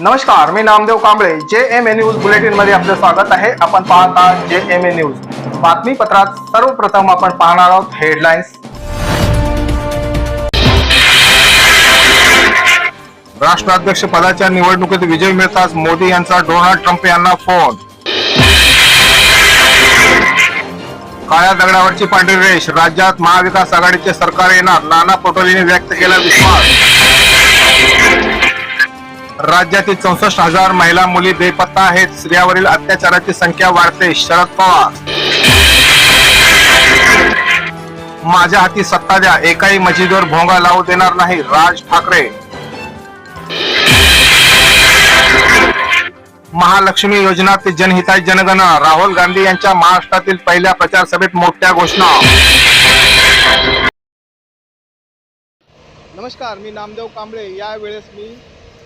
नमस्कार मी Namdev Kamble. J M A news बुलेटिनमध्ये आपलं स्वागत आहे. आपण पाहत आहात जे एम ए न्यूज बातमीपत्रात सर्वप्रथम आपण पाहणार आहोत हेडलाईन्स राष्ट्राध्यक्ष पदाच्या निवडणुकीत विजय मिळताच मोदी यांचा डोनाल्ड ट्रम्प यांना फोन. काळ्या दगडावरची पांढरी रेष. राज्यात महाविकास आघाडीचे सरकार येणार. नाना पटोलेने व्यक्त केला विश्वास. राज्यातील चौसष्ट हजार महिला मुली बेपत्ता आहेत. स्त्रियावरील अत्याचाराची संख्या वाढते. शरद पवार. माझ्या हाती सत्ता द्या. एकाही मशिदीवर भोंगा लावू देणार नाही. राज ठाकरे. महालक्ष्मी योजना ते जनहिताय जनगणना. राहुल गांधी यांच्या महाराष्ट्रातील पहिल्या प्रचार सभेत मोठ्या घोषणा. नमस्कार मी नामदेव कांबळे. यावेळेस मी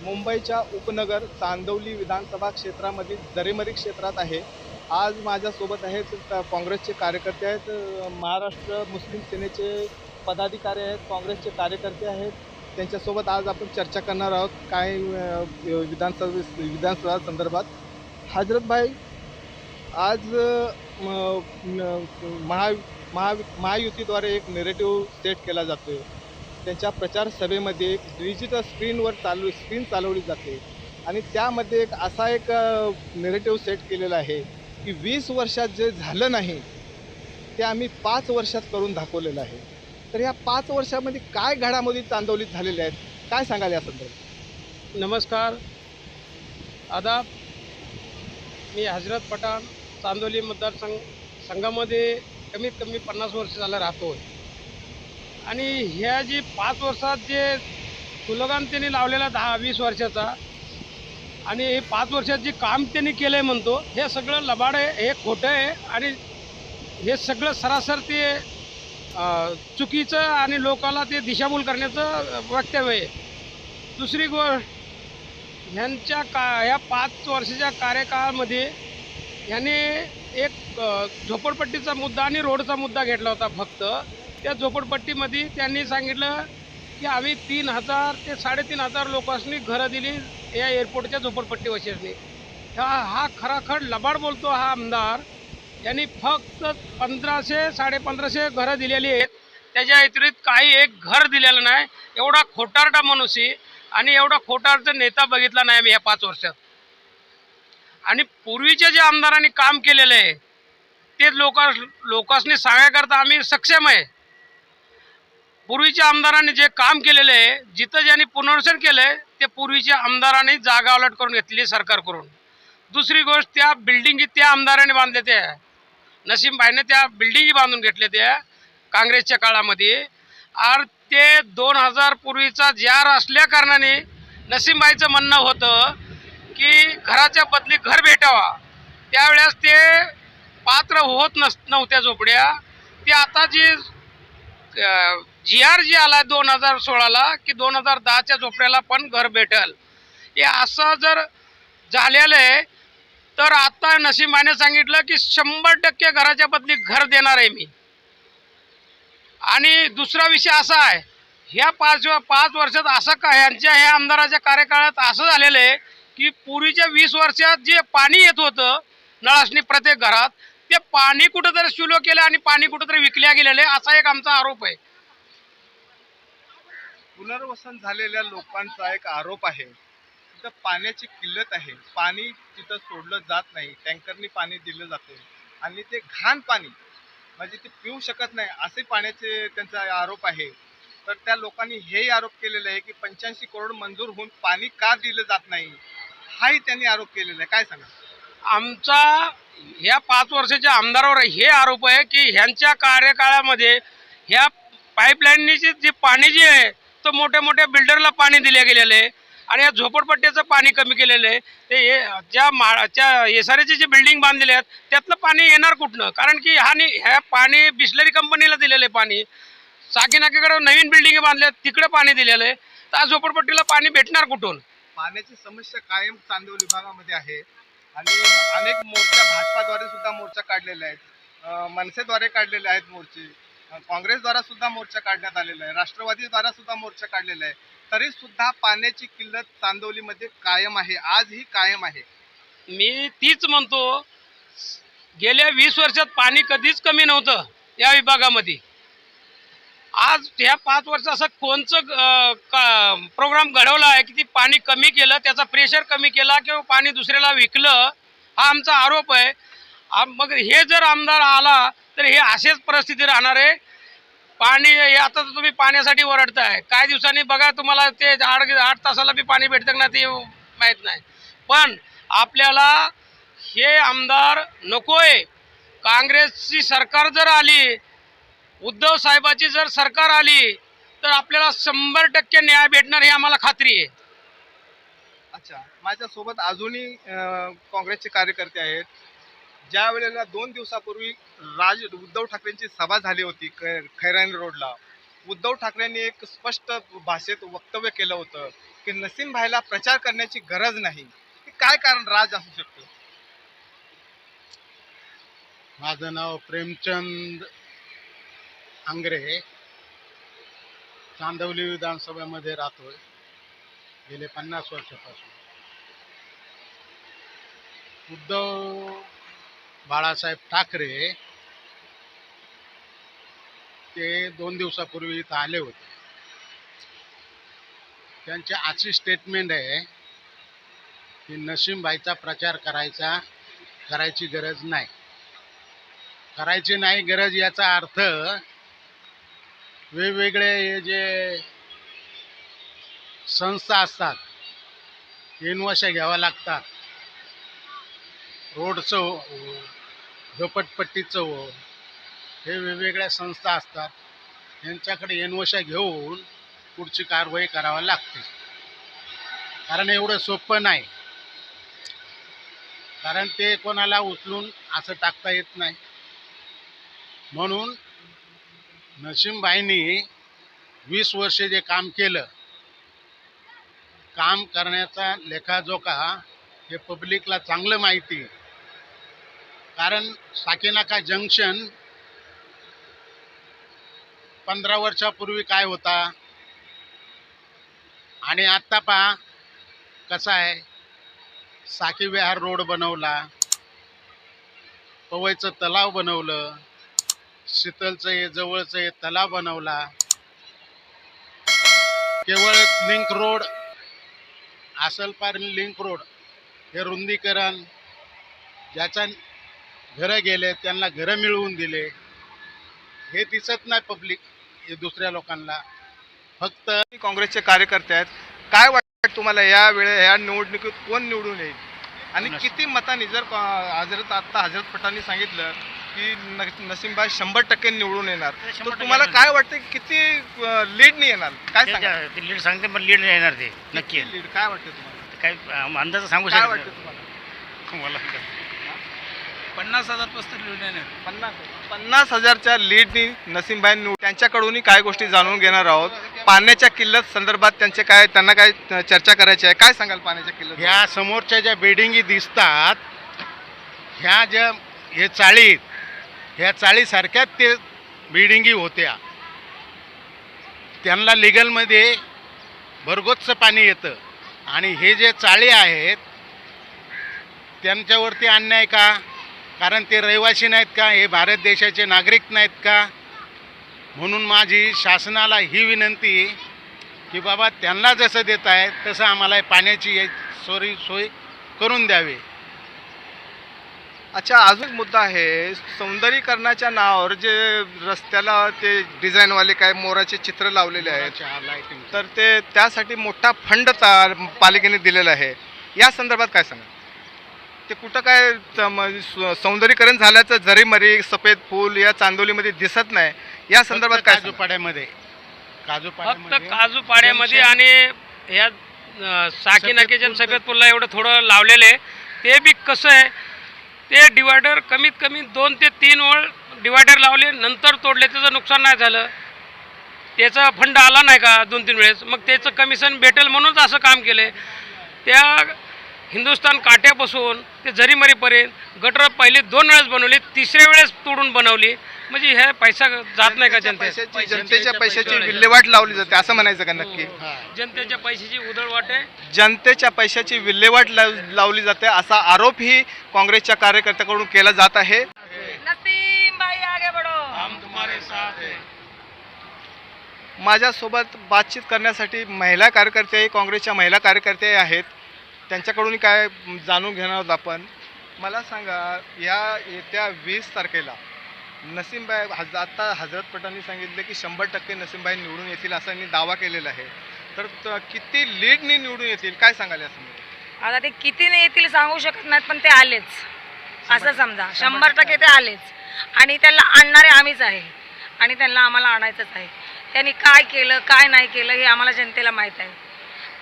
मुंबईच्या उपनगर चांदवली विधानसभा क्षेत्रामधील दरेमरी क्षेत्रात आहे. आज माझ्यासोबत आहेत काँग्रेसचे कार्यकर्ते आहेत महाराष्ट्र मुस्लिम सेनेचे पदाधिकारी आहेत काँग्रेसचे कार्यकर्ते आहेत. त्यांच्यासोबत आज आपण चर्चा करणार आहोत. काय विधानसभे विधानसभा विधानसभा संदर्भात? हजरत भाई आज म- महा महा महायुतीद्वारे एक नेरेटिव्ह सेट केला जातो त्यांच्या प्रचार सभेमध्ये एक डिजिटल स्क्रीनवर चालू स्क्रीन चालवली जाते. आणि त्यामध्ये एक असा एक नेरेटिव्ह सेट केलेला आहे की वीस वर्षात जे झालं नाही ते आम्ही पाच वर्षात करून दाखवलेलं आहे. तर या पाच वर्षामध्ये काय घडामोडी चांदवलीत झालेल्या आहेत काय सांगाल या संदर्भात? नमस्कार. आदाब. मी हजरत पठाण चांदोली मतदारसंघ संघामध्ये कमीत कमी पन्नास वर्ष झालं राहतो आणि ह्या जी पाच वर्षात जे स्लोगान त्यांनी लावलेला दहा वीस वर्षाचा आणि हे पाच वर्षात जे काम त्यांनी केलं आहे म्हणतो हे सगळं लबाड आहे हे खोटं आहे आणि हे सगळं सरासर ते चुकीचं आणि लोकाला ते दिशाभूल करण्याचं वक्तव्य आहे. दुसरी गोष्ट ह्यांच्या का ह्या पाच वर्षाच्या कार्यकाळामध्ये ह्याने एक झोपडपट्टीचा मुद्दा आणि रोडचा मुद्दा घेतला होता फक्त. त्या झोपडपट्टीमध्ये त्यांनी सांगितलं की आम्ही तीन हजार ते साडेतीन हजार लोकांनी घरं दिली या एअरपोर्टच्या झोपडपट्टी वशेसनी हा हा खराखर लबाड बोलतो हा आमदार. यांनी फक्त पंधराशे साडेपंधराशे घरं दिलेली आहेत. त्याच्या व्यतिरिक्त काही एक घर दिलेलं नाही. एवढा खोटारडा मनुष्य आणि एवढा खोटारचा नेता बघितला नाही आम्ही या पाच वर्षात आणि पूर्वीच्या जे आमदारांनी काम केलेलं आहे ते लोक लोकांनी सांगायकरता आम्ही सक्षम आहे. पूर्वीच्या आमदारांनी जे काम केलेलं आहे जिथं ज्यांनी पुनर्वसन केलं आहे ते पूर्वीच्या आमदारांनी जागा अलॉट करून घेतली सरकारकडून दुसरी गोष्ट त्या बिल्डिंगी त्या आमदारांनी बांधले त्या नसीमबाईने त्या बिल्डिंगी बांधून घेतले त्या काँग्रेसच्या काळामध्ये. आर ते दोन हजार पूर्वीचा जार असल्या कारणाने नसीमबाईचं म्हणणं होतं की घराच्या बदली घर भेटावा. त्यावेळेस ते पात्र होत नस नव्हत्या झोपड्या. ते आता जी जी आर जी आला दोन हजार सोळाला की दोन हजार दहाच्या झोपड्याला पण घर भेटल. हे असं जर झालेलं आहे तर आता नसीमाने सांगितलं की शंभर टक्के घराच्या बदली घर देणार आहे मी. आणि दुसरा विषय असा आहे ह्या पाच पाच वर्षात असं का ह्यांच्या ह्या आमदाराच्या कार्यकाळात असं झालेलं आहे की पूर्वीच्या वीस वर्षात जे पाणी येत होतं नळासनी प्रत्येक घरात ते पाणी कुठंतरी सुलो केलं आणि पाणी कुठंतरी विकल्या गेलेलं आहे असा एक आमचा आरोप आहे. पुनर्वसन झालेल्या लोकांचा एक आरोप आहे तिथं पाण्याची किल्लत आहे. पाणी तिथं सोडलं जात नाही टँकरनी पाणी दिलं जाते. आणि ते घाण पाणी म्हणजे ते पिऊ शकत नाही असे पाण्याचे त्यांचा आरोप आहे. तर त्या लोकांनी हेही आरोप केलेले आहे की पंच्याऐंशी करोड मंजूर होऊन पाणी का दिलं जात नाही? हाही त्यांनी आरोप केलेला आहे. काय सांगा आमचा ह्या पाच वर्षाच्या आमदारावर हे आरोप आहे की ह्यांच्या कार्यकाळामध्ये ह्या पाईपलाईननीचे जे पाणी जे आहे तो मोठ्या मोठ्या बिल्डरला पाणी दिले गेलेलं आहे. आणि या झोपडपट्ट्याचं पाणी कमी केलेलं आहे. ते ज्या मा त्या एस आर जे बिल्डिंग बांधलेले आहेत त्यातलं पाणी येणार कुठनं? कारण की हा नि- ह्या पाणी बिस्लरी कंपनीला दिलेलं आहे पाणी. साकीनाकेकडे नवीन बिल्डिंग बांधल्या तिकडे पाणी दिलेलं आहे. तर झोपडपट्टीला पाणी भेटणार कुठून? पाण्याची समस्या कायम चांदवली विभागामध्ये आहे. आणि अनेक मोर्चा भाजपाद्वारे सुद्धा मोर्चा काढलेले आहेत. मनसेद्वारे काढलेले आहेत मोर्चे. काँग्रेसद्वारा सुद्धा मोर्चा काढण्यात आलेला आहे. राष्ट्रवादीद्वारा सुद्धा मोर्चा काढलेला आहे. तरी सुद्धा पाण्याची किल्लत चांदवलीमध्ये कायम आहे. आजही कायम आहे. मी तीच म्हणतो गेल्या वीस वर्षात पाणी कधीच कमी नव्हतं या विभागामध्ये. आज ह्या पाच वर्ष असं कोणचं प्रोग्राम घडवला आहे की ती पाणी कमी केलं त्याचा प्रेशर कमी केला किंवा पाणी दुसऱ्याला विकलं हा आमचा आरोप आहे. मग हे जर आमदार आला तर हे असेच परिस्थिती राहणार आहे. पाणी हे आता तर तुम्ही पाण्यासाठी ओरडताय. काही दिवसांनी बघा तुम्हाला ते आठ आठ तासाला बी पाणी भेटतं ना ते माहीत नाही. पण आपल्याला हे आमदार नकोय. काँग्रेसची सरकार जर आली उद्धव साहेबाची जर सरकार आली तर आपल्याला शंभर टक्के न्याय भेटणार ही आम्हाला खात्री आहे. अच्छा माझ्यासोबत अजूनही अं, काँग्रेसचे कार्यकर्ते आहेत. ज्या वेळेला दोन दिवसापूर्वी राज उद्धव ठाकरेंची सभा झाली होती खैरानी रोडला उद्धव ठाकरेंनी एक स्पष्ट भाषेत वक्तव्य केलं होतं की नसीम भाईला प्रचार करण्याची गरज नाही. हे काय कारण राज असू शकतं? माझं नाव प्रेमचंद आंग्रे चांदवली विधानसभेमध्ये राहतोय. गेले पन्नास वर्षापासून. उद्धव बाळासाहेब ठाकरे ते दोन दिवसापूर्वी इथं आले होते. त्यांची अशी स्टेटमेंट आहे की नसीमबाईचा प्रचार करायचा करायची गरज नाही. करायची नाही गरज याचा अर्थ वेगवेगळे हे जे संस्था असतात इनवशा घ्याव्या लागतात. रोडचं हो, झोपटपट्टीचं हो हे वेगवेगळ्या संस्था असतात. यांच्याकडे एनवशा घेऊन पुढची कारवाई करावी लागते. कारण एवढं सोपं नाही. कारण ते कोणाला उचलून असं टाकता येत नाही. म्हणून नसीमबाईंनी वीस वर्षे जे काम केलं काम करण्याचा लेखाजोखा हे पब्लिकला चांगलं माहिती. कारण साकीनाका जंक्शन पंधरा वर्षापूर्वी काय होता? आणि आत्ता पहा कसा आहे? साकीविहार रोड बनवला पवईचं तलाव बनवलं शीतलचं हे जवळचं हे तलाव बनवला. केवळ लिंक रोड आसलपार लिंक रोड हे रुंदीकरण ज्याच्या घरं गेले त्यांना घरं मिळवून दिले. हे दिसत नाही पब्लिक हे दुसऱ्या लोकांना. फक्त काँग्रेसचे कार्यकर्ते आहेत. काय वाटतं तुम्हाला या वेळे या निवडणुकीत कोण निवडून येईल? आणि नस- किती मतांनी जर हजरत आता हजरत पठाणी सांगितलं की न- नसीमबाई शंभर टक्के निवडून येणार. तर तुम्हाला काय वाटतं की किती लीडनी येणार? काय सांगा ते लीड सांगते पण लीड नाही येणार ते नक्की. लीड काय वाटतं तुम्हाला? काय अंदाज सांगू काय शकत वाटतं नाही. तुम्हाला? मला. पन्नास हजार पस्तीस लीड पन्नास पन्नास हजारच्या लीडनी नसीमबाई निवड त्यांच्याकडूनही काय गोष्टी जाणून घेणार आहोत. पाण्याच्या किल्लत संदर्भात त्यांचे काय त्यांना काय चर्चा करायची आहे? काय सांगाल पाण्याच्या किल्लत ह्या समोरच्या ज्या बिल्डिंगी दिसतात ह्या ज्या हे चाळीत ह्या चाळीसारख्याच ते बिल्डिंगी होत्या. त्यांना लिगलमध्ये भरगोतचं पाणी येतं. आणि हे जे चाळी आहेत त्यांच्यावरती अन्याय का? कारण ते रहिवासी नाहीत का? हे भारत देशाचे नागरिक नाहीत का? म्हणून माझी शासनाला ही विनंती की बाबा त्यांना जसं देत आहे तसं आम्हाला पाण्याची या- सोयी सोय करून द्यावी. अच्छा अजून एक मुद्दा आहे. सौंदर्यीकरणाच्या नावावर जे रस्त्याला ते डिझाईनवाले काय मोराचे चित्र लावलेले आहेत तर ते त्यासाठी मोठा फंड पालिकेने दिलेला आहे. या संदर्भात काय सांगा ते कुठं काय सौंदर्यीकरण झाल्याचं जरी मरी सफेद फूल या चांदोलीमध्ये दिसत नाही या संदर्भात काय? काजूपाड्यामध्ये. फक्त काजूपाड्यामध्ये आणि अं, साकी पूल सफेद पुलला एवढं थोडं लावलेलं आहे ते बी कसं आहे ते डिवायडर कमीत कमी दोन ते तीन ओळ डिवायडर लावले नंतर तोडले. त्याचं नुकसान नाही झालं. त्याचा फंड आला नाही का दोन तीन वेळेस? मग त्याचं कमिशन भेटेल म्हणूनच असं काम केलं त्या हिंदुस्थान काट्यापासून ते झरीमरीपर्यंत गटर पहिले दोन वेळेस बनवली तिसऱ्या वेळेस तोडून बनवली. म्हणजे हे पैसा जात नाही का जनतेचा पैशाची जनतेच्या पैशाची विल्हेवाट लावली जाते असं म्हणायचं का नक्की? जनतेच्या पैशाची उधळवाट आहे. जनतेच्या पैशाची विल्हेवाट लाव- लावली जाते असा आरोप ही काँग्रेसच्या कार्यकर्त्याकडून केला जात आहे. नसीम भाई आगे बढ़ो. हम तुम्हारे साथ हैं। माझ्यासोबत बातचीत करण्यासाठी महिला कार्यकर्ते काँग्रेसच्या महिला कार्यकर्ते आहेत. त्यांच्याकडून काय जाणून घेणार आहोत आपण? मला सांगा या येत्या वीस तारखेला नसीमबाई हज आता हजरत पटांनी सांगितले की शंभर टक्के नसीमबाई निवडून येतील असा त्यांनी दावा केलेला आहे. तर त- किती लीडनी निवडून येतील? काय सांगाल या संदर्भात? आता ते किती नाही येतील सांगू शकत नाहीत पण ते आलेच. असं समजा. शंभर टक्के ते आलेच. आणि त्यांना आणणारे आम्हीच आहे. आणि त्यांना आम्हाला आणायचंच आहे. त्यांनी काय केलं काय नाही केलं हे आम्हाला जनतेला माहीत आहे.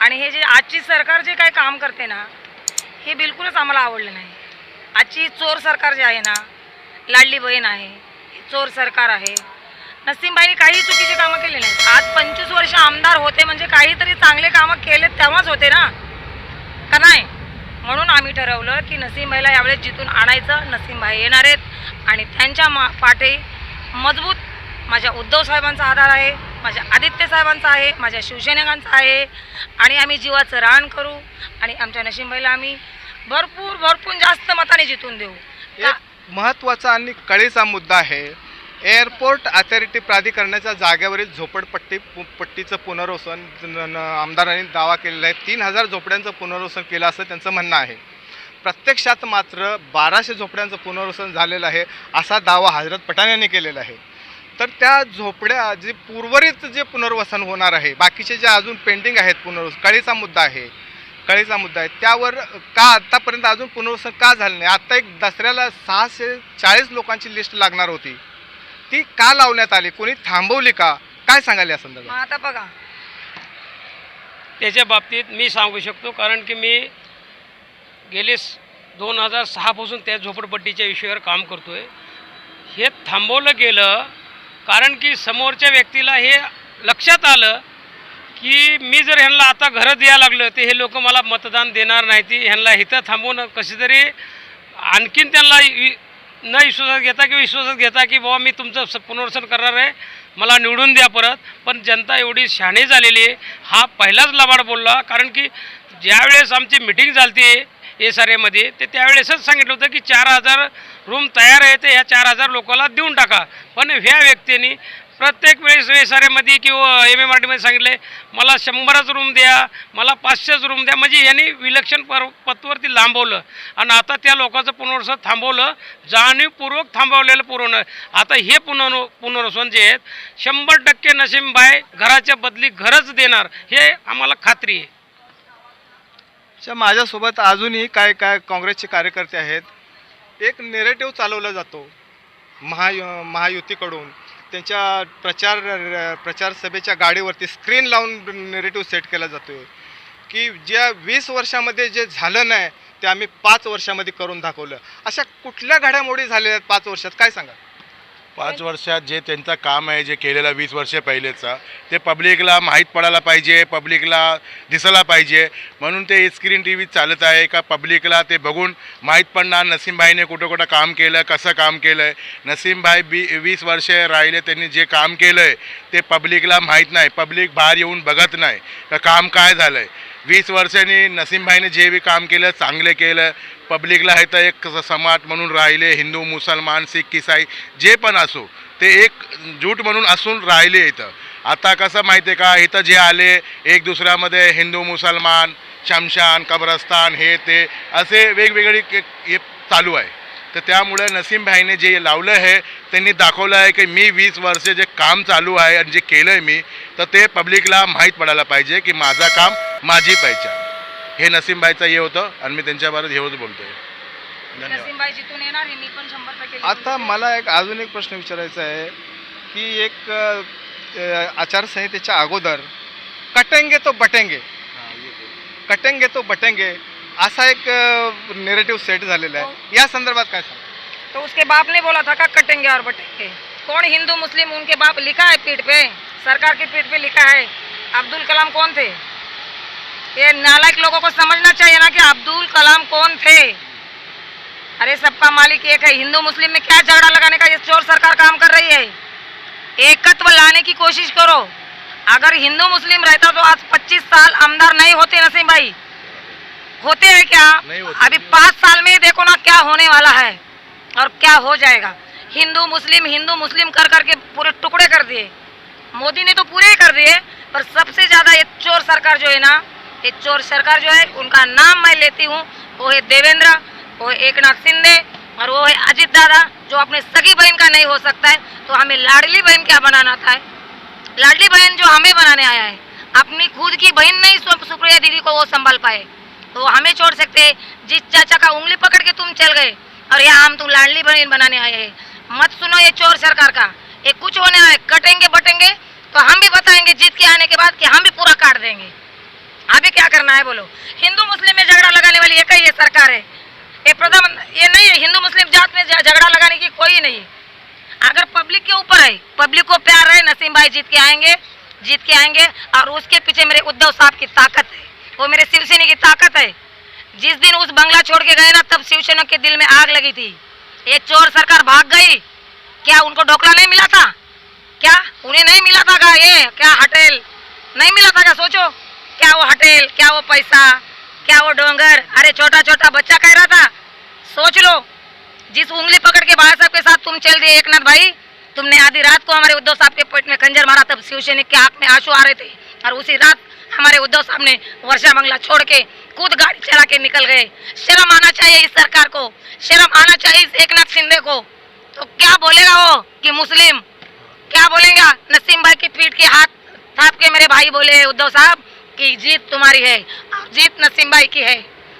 आणि हे जे आजची सरकार जे काय काम करते ना हे बिलकुलच आम्हाला आवडलं नाही. आजची चोर सरकार जे आहे ना लाडली बहीण आहे चोर सरकार आहे. नसीमबाईंनी काही चुकीची कामं केली नाहीत. आज पंचवीस वर्ष आमदार होते म्हणजे काहीतरी चांगले कामं केले तेव्हाच होते ना? का नाही? म्हणून आम्ही ठरवलं की नसीमबाईला यावेळेस जिथून आणायचं नसीमबाई येणार आहेत. आणि त्यांच्या मा पाठी मजबूत माझ्या उद्धव साहेबांचा आधार आहे. माझ्या आदित्य साहेबांचा आहे माझ्या शिवसैनिकांचा आहे आणि आम्ही जीवाचं रान करू आणि आमच्या नसीमबाईला आम्ही भरपूर भरपूर जास्त मताने जितून देऊ. का- एक महत्त्वाचा आणि कळीचा मुद्दा आहे एअरपोर्ट अथॉरिटी प्राधिकरणाच्या जागेवरील झोपडपट्टी पु- पट्टीचं पुनर्वसन न- न- आमदारांनी दावा केलेला आहे. तीन हजार झोपड्यांचं पुनर्वसन केलं असं त्यांचं म्हणणं आहे. प्रत्यक्षात मात्र बाराशे झोपड्यांचं पुनर्वसन झालेलं आहे असा दावा हजरत पठाण यांनी केलेला आहे. तर त्या झोपड्या जे उर्वरित जे पुनर्वसन होणार आहे बाकीचे जे अजून पेंडिंग आहेत पुनर्वसन कळीचा मुद्दा आहे कळीचा मुद्दा आहे त्यावर का आत्तापर्यंत अजून पुनर्वसन का झालं नाही? आत्ता एक दसऱ्याला सहाशे चाळीस लोकांची लिस्ट लागणार होती. ती का लावण्यात आली? कोणी थांबवली का? काय सांगाल या संदर्भात? आता बघा. त्याच्या बाबतीत मी सांगू शकतो कारण की मी गेले दोन हजार सहापासून त्या झोपडपट्टीच्या विषयावर काम करतो आहे हे थांबवलं गेलं कारण की समोरच्या व्यक्तीला हे लक्षात आलं की मी जर ह्यांना आता घरं द्यायला लागलं तर हे लोक मला मतदान देणार नाही ती ह्यांना इथं थांबवून कशी तरी आणखीन त्यांना वि- न विश्वासात घेता किंवा विश्वासात घेता की बाबा मी तुमचं स- पुनर्वसन करणार आहे मला निवडून द्या परत. पण जनता एवढी शहाणी झालेली आहे. हा पहिलाच लबाड बोलला. कारण की ज्यावेळेस आमची मिटिंग झाली एस आर एमध्ये ते त्यावेळेसच सांगितलं होतं की चार हजार रूम तयार आहे ते ह्या चार हजार लोकांना देऊन टाका. पण ह्या व्यक्तीने प्रत्येक वेळेस एस किंवा एम एम आर सांगितले मला शंभरच रूम द्या मला पाचशेच रूम द्या. म्हणजे यांनी विलक्षण पर पत्वरती लांबवलं. आणि आता त्या लोकांचं पुनर्वसन थांबवलं जाणीवपूर्वक थांबवलेलं पुरवणं आता हे पुनर् पुनर्वसन जे आहेत शंभर टक्के नशीमबाय घराच्या बदली घरच देणार हे आम्हाला खात्री आहे. माझ्यासोबत अजूनही काय काय काँग्रेसचे कार्यकर्ते आहेत एक नेरेटिव्ह चालवला जातो. महायु महायुतीकडून. त्यांच्या प्रचार प्रचार सभेच्या गाडीवरती स्क्रीन लावून नेरेटिव्ह सेट केला जातो आहे की ज्या वीस वर्षामध्ये जे झालं नाही ते आम्ही पाच वर्षामध्ये करून दाखवलं. अशा कुठल्या घडामोडी झालेल्या आहेत पाच वर्षात? काय सांगा पाच वर्षात जे त्यांचं काम आहे जे केलेलं वीस वर्ष पहिलेचं ते पब्लिकला माहीत पडायला पाहिजे पब्लिकला दिसायला पाहिजे. म्हणून ते स्क्रीन टी व्ही चालत आहे का पब्लिकला ते बघून माहीत पडणार. नसीमभाईने कुठं कुठं काम केलं कसं काम केलं आहे नसीमभाई बी वीस वर्ष राहिले त्यांनी जे काम केलं आहे ते पब्लिकला माहीत नाही. पब्लिक बाहेर येऊन बघत नाही. का काम काय झालं आहे वीस वर्षांनी नसीमभाईने जे बी काम केलं चांगले केलं पब्लिकला हे तर एक समाज म्हणून राहिले हिंदू मुसलमान सिख इसाई जे पण असो ते एक जूट म्हणून असून राहिले इथं. आता कसं माहिती आहे का इथं जे आले एक दुसऱ्यामध्ये हिंदू मुसलमान शमशान कब्रस्तान हे ते असे वेगवेगळे के- हे चालू आहे. तर त्यामुळे नसीमभाईने जे लावलं आहे त्यांनी दाखवलं आहे की मी वीस वर्ष जे काम चालू आहे आणि जे केलं आहे मी तर ते पब्लिकला माहीत पडायला पाहिजे की माझं काम माझी पहिचान हे नसीमभाईचं हे होतं आणि मी त्यांच्याबरोबर हेच हे टक्के जितून आता. मला एक अजून एक प्रश्न विचारायचा आहे की एक आचारसंहितेच्या अगोदर कटेंगे तो बटेंगे. कटेंगे तो बटेंगे असा एक नेरेटिव्ह सेट झालेला आहे. या संदर्भात काय सांगा तो उसके बाप ने बोला था का कटेंगे और बटेंगे? कौन हिंदू मुस्लिम उनके बाप लिखा है पीठ पे? सरकार की पीठ पे लिखा है। अब्दुल कलाम कौन थे? ये नालायक लोगों को समझना चाहिए ना कि अब्दुल कलाम कौन थे। अरे सबका मालिक एक है। हिंदू मुस्लिम में क्या झगड़ा लगाने का ये चोर सरकार काम कर रही है? एकत्व लाने की कोशिश करो। अगर हिंदू मुस्लिम रहता तो आज 25 साल आमदार नहीं होते नसीम भाई। होते हैं क्या। अभी पाँच साल में देखो ना क्या होने वाला है और क्या हो जाएगा। हिंदू मुस्लिम हिंदू मुस्लिम कर करके पूरे टुकड़े कर दिए। मोदी ने तो पूरे ही कर दिए पर सबसे ज़्यादा ये चोर सरकार जो है ना ये चोर सरकार जो है उनका नाम मैं लेती हूँ वो है देवेंद्र वो है एक नाथ शिंदे और वो है अजित दादा जो अपने सगी बहन का नहीं हो सकता है तो हमें लाडली बहन क्या बनाना था लाडली बहन जो हमें बनाने आया है अपनी खुद की बहन नहीं सुप्रिया दीदी को वो संभाल पाए। तो हमें छोड़ सकते जिस चाचा का उंगली पकड़ के तुम चल गए, और यहाँ हम तुम लाडली बहन बनाने आए हैं। मत सुनो ये चोर सरकार का। ये कुछ होने आए, कटेंगे, बटेंगे तो हम भी बताएँगे जीत के आने के बाद कि हम भी पूरा काट देंगे। अभी क्या करना है बोलो? हिंदू मुस्लिम में झगड़ा लगाने वाली एक ही सरकार है। ये प्रधान, ये नहीं है, हिंदू मुस्लिम जात में झगड़ा लगाने की कोई नहीं है। अगर पब्लिक के ऊपर है, पब्लिक को प्यार है, नसीम भाई जीत के आएँगे, जीत के आएँगे, और उसके पीछे मेरे उद्धव साहब की ताकत है। वो मेरे शिवसेना की ताकत है। जिस दिन उस बंगला छोड़ के गए ना, तब शिवसेना के दिल में आग लगी थी। ये चोर सरकार भाग गई। क्या उनको ढोकला नहीं मिला था? क्या उन्हें नहीं मिला था क्या ये? क्या हटेल? नहीं मिला था क्या सोचो। क्या वो हटेल? क्या वो पैसा? क्या वो डोंगर? अरे छोटा छोटा बच्चा कह रहा था। सोच लो। जिस उंगली पकड़ के बाबा साहब के साथ तुम चल दिए एकनाथ भाई, तुमने आधी रात को हमारे उद्धव साहब के पेट में खंजर मारा, तब शिवसैनिक के आँख में आँसू आ रहे थे। और उसी रात हमारे उद्धव साहब ने वर्षा बंगला छोड़ के खुद गाड़ी चला के निकल गए। शर्म आना चाहिए इस सरकार को। शर्म आना चाहिए इस एकनाथ शिंदे को। तो क्या बोलेगा वो कि मुस्लिम? क्या बोलेगा? नसीम भाई की पीठ के हाथ थाप के मेरे भाई बोले उद्धव साहब कि जीत तुम्हारी है, और जीत नसीम भाई की है,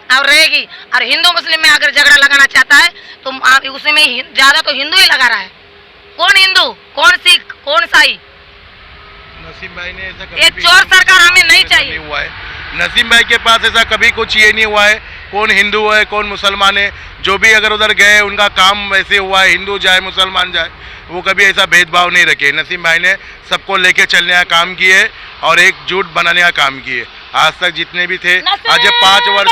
और रहेगी। और हिंदू मुस्लिम में अगर झगड़ा लगाना चाहता है तो उसमें ज़्यादा तो हिंदू ही लगा रहा है। कौन हिंदू? कौन सिख? कौन साई? नसीम भाई ने ऐसा कभी भी- चोर सरकार हमें नहीं चाहिए। नहीं हुआ है। नसीम भाई के पास ऐसा कभी कुछ ये नहीं हुआ है। कौन हिंदू है कौन मुसलमान है जो भी अगर उधर गए उनका काम वैसे हुआ है हिंदू जाए मुसलमान जाए वो कभी ऐसा भेदभाव नहीं रखे। नसीम भाई ने सबको लेके चलने का काम किए और एक एकजुट बनाने का काम किए। आज तक जितने भी थे आज पाँच वर्ष।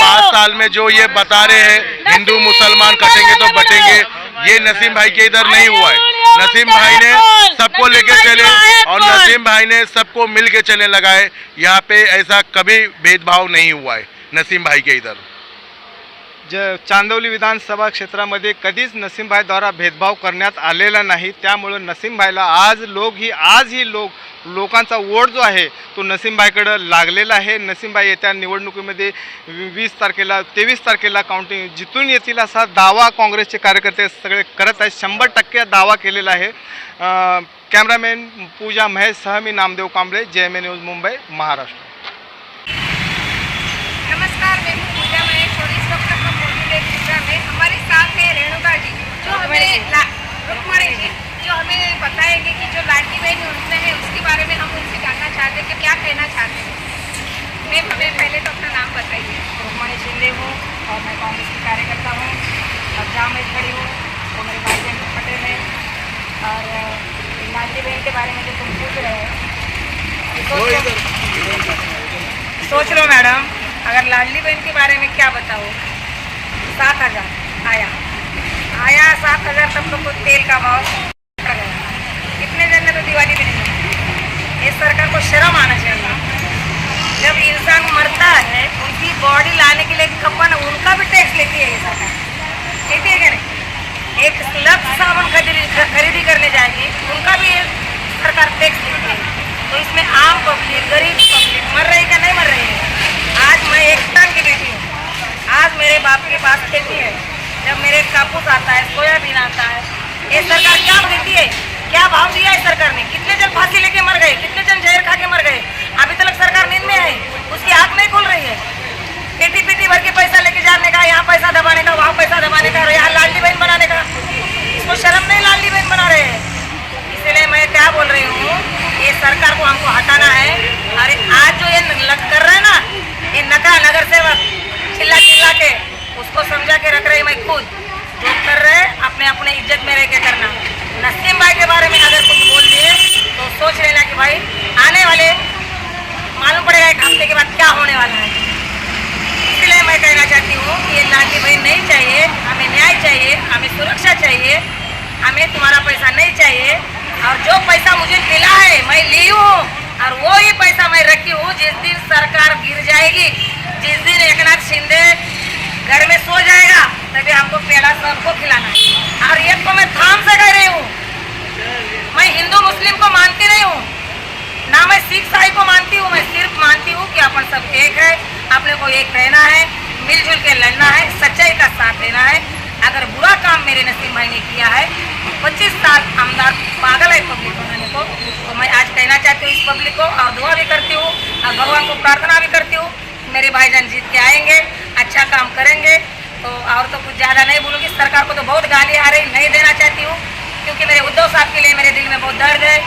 पाँच साल में जो ये बता रहे हैं हिंदू मुसलमान कटेंगे तो बटेंगे। ये नसीम भाई के इधर नहीं हुआ है। नसीम भाई ने सबको लेके चले और नसीम भाई ने सबको मिल के चले लगाए यहाँ पे ऐसा कभी भेदभाव नहीं हुआ है नसीम भाई के इधर। ज चांदवली विधानसभा क्षेत्रामध्ये कधीच नसीमभाईद्वारा भेदभाव करण्यात आलेला नाही त्यामुळं नसीमभाईला आज लोक ही आज ही लोक लोकांचा वोट जो आहे तो नसीमभाईकडं लागलेला आहे. नसीमभाई येत्या निवडणुकीमध्ये वीस तारखेला तेवीस तारखेला काउंटिंग जिथून येतील असा दावा काँग्रेसचे कार्यकर्ते सगळे करत आहेत. शंभर टक्के दावा केलेला आहे. कॅमेरामॅन पूजा महेश सह मी Namdev Kamble J M A news Mumbai Maharashtra. जो हमें ला- रुक्मणी जो हमें बताएँगे कि जो लाडली बहन योजना है उसके बारे में हम उनसे जानना चाहते हैं कि क्या कहना चाहते हैं। मैम हमें पहले तो अपना नाम बताइए। रुक्मणी शिंदे हूँ और मैं कांग्रेस की कार्यकर्ता हूँ। और जहाँ मैं खड़ी हूँ वो मेरे भाई पटेल है। और लाडली बहन के बारे में जो तुम पूछ रहे हो सोच लो- सोच लो मैडम अगर लाडली बहन के बारे में क्या बताओ? सात हज़ार आया। आया सात हज़ार तब तो कुछ तेल का भाव बढ़ गया। कितने जन ने तो दिवाली भी नहीं इस सरकार को शर्म आना चाहिए जब इंसान मरता है, उनकी बॉडी लाने के लिए कपन उनका भी टैक्स लेती है ये सरकार। लेती है क्या नहीं? एक लक्स साबुन खरीदी खरीदी करने जाएगी, उनका भी सरकार टैक्स लेती है। तो इसमें आम पब्लिक गरीब पब्लिक मर रही क्या नहीं मर रही है? आज मैं एक किसान की बेटी हूँ। आज मेरे बाप के पास खेती है। जब मेरे कापूस आता है, सोयाबीन आता है, ये सरकार क्या देती है? क्या भाव दिया है सरकार ने? कितने जन फांसी लेके मर गए? कितने जन जहर खा के मर गए? अभी तक सरकार नींद में है, उसकी आँख नहीं खुल रही है। पेटी पेटी भर के पैसा लेके जाने का, यहाँ पैसा दबाने का, वहाँ पैसा दबाने का यहाँ लाडली बहन बनाने का। इसको शर्म नहीं लाडली बहन बना रहे हैं। इसलिए मैं क्या बोल रही हूँ, ये सरकार को हमको हटाना है। अरे, आज जो ये लग कर रहे हैं ना, ये नकरा नगर सेवक चिल्ला चिल्ला के उसको समझा के रख रही मैं खुद। जो कर रहे अपने अपने इज़्ज़त में रह के करना। नसीम भाई के बारे में अगर कुछ बोल दिए तो सोच लेना कि भाई, आने वाले, मालूम पड़ेगा एक हफ़्ते के बाद क्या होने वाला है। इसलिए मैं कहना चाहती हूँ कि ये लाठी भाई नहीं चाहिए, हमें न्याय चाहिए, हमें सुरक्षा चाहिए, हमें तुम्हारा पैसा नहीं चाहिए, और जो पैसा मुझे मिला है, मैं ली हूँ, और वो ही पैसा मैं रखी हूँ, जिस दिन सरकार गिर जाएगी, जिस दिन एक नाथ शिंदे घर में सो जाएगा, तभी हमको पेड़ा सबको खिलाना है। और एक को मैं थाम से कह रही हूँ, मैं हिंदू मुस्लिम को मानती नहीं हूँ, ना मैं सिख ईसाई को मानती हूँ, मैं सिर्फ़ मानती हूँ कि अपन सब एक है, अपने को एक रहना है, मिलजुल के लड़ना है, सच्चाई का साथ देना है। अगर बुरा काम मेरे नसीब भाई ने किया है, पच्चीस साल आमदार पागल है पब्लिक बनाने को तो मैं आज कहना चाहती हूँ इस पब्लिक को और दुआ भी करती हूँ और भगवान को प्रार्थना भी करती हूँ। मेरे भाईजान जीत के आएँगे। अच्छा काम करेंगे। तो और तो कुछ ज़्यादा नहीं बोलूँगी। सरकार को तो बहुत गाली आ रही नहीं देना चाहती हूँ क्योंकि मेरे उद्धव साहब के लिए मेरे दिल में बहुत दर्द है।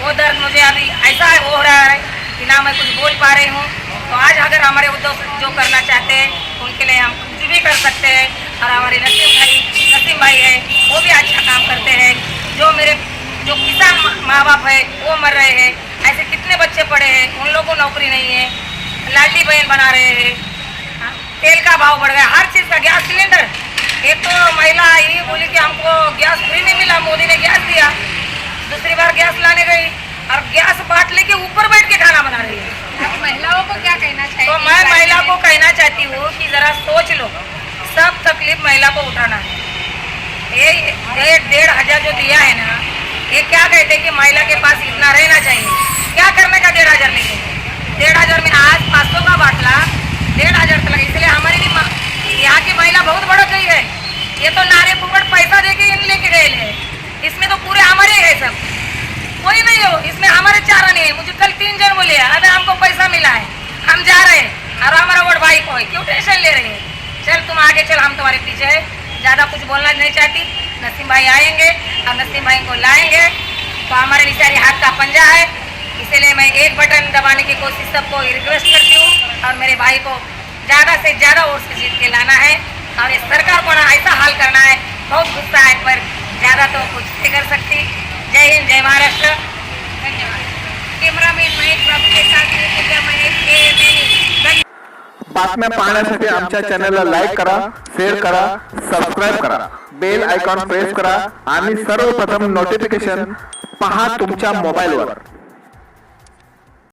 वो दर्द मुझे अभी ऐसा है हो रहा है कि ना मैं कुछ बोल पा रही हूँ। तो आज अगर हमारे उद्धव जो करना चाहते हैं उनके लिए हम कुछ भी कर सकते हैं। और हमारे नसीम भाई नसीम भाई है वो भी अच्छा काम करते हैं। जो मेरे जो किसान माँ बाप है वो मर रहे हैं। ऐसे कितने बच्चे पड़े हैं उन लोगों को नौकरी नहीं है। लाडली बहन बना रहे हाँ, तेल का भाव बढ़ गया हर चीज़ का गैस सिलेंडर। एक तो महिला आई बोली कि हमको गैस फ्री नहीं मिला मोदी ने गैस दिया। दूसरी बार गैस लाने गई और गैस बाटले के ऊपर बैठ के खाना बना रही है। महिलाओं को क्या कहना चाहिए? तो मैं महिला को कहना चाहती हूँ कि जरा सोच लो सब तकलीफ़ महिला को उठाना है। ये डेढ़ हज़ार जो दिया है ना ये क्या कहते हैं कि महिला के पास इतना रहना चाहिए? क्या करने का डेढ़ हज़ार लेके डेढ़ हज़ार में आज पाँच सौ का बाटला डेढ़ हज़ार का लगा, इसलिए हमारी यहाँ की महिला बहुत बड़ा गई है। ये तो नारे फुकट पैसा दे के इन लेके गए हैं। इसमें तो पूरे हमारे है सब। कोई नहीं हो, इसमें हमारे चारा नहीं है। मुझे कल तीन जन बोले, अबे हमको पैसा मिला है। हम जा रहे हैं। और हमारा वोट भाई को है। क्यों टेंशन ले रहे हैं? चल, तुम आगे चल, हम तुम्हारे पीछे है। ज़्यादा कुछ बोलना नहीं चाहती। नसीम भाई आएँगे। और नसीम भाई को लाएँगे। तो हमारे निशारी हाथ का पंजा है। इसीलिए मैं एक बटन दबाने की कोशिश सबको रिक्वेस्ट करती हूँ और मेरे भाई को ज़्यादा से ज़्यादा वोट से जीत के लाना है। और इस सरकार को ना ऐसा हाल करना है बहुत गुस्सा है पर ज़्यादा तो कुछ नहीं कर सकती। जय हिंद जय महाराष्ट्र। धन्यवाद कॅमेरामॅन महेश बाबू के साथ बातम्या पाहण्यासाठी आमच्या चॅनलला लाईक करा शेअर करा सबस्क्राईब करा. बेल आयकॉन प्रेस करा. आणि सर्वप्रथम नोटिफिकेशन पहा तुमच्या मोबाईलवर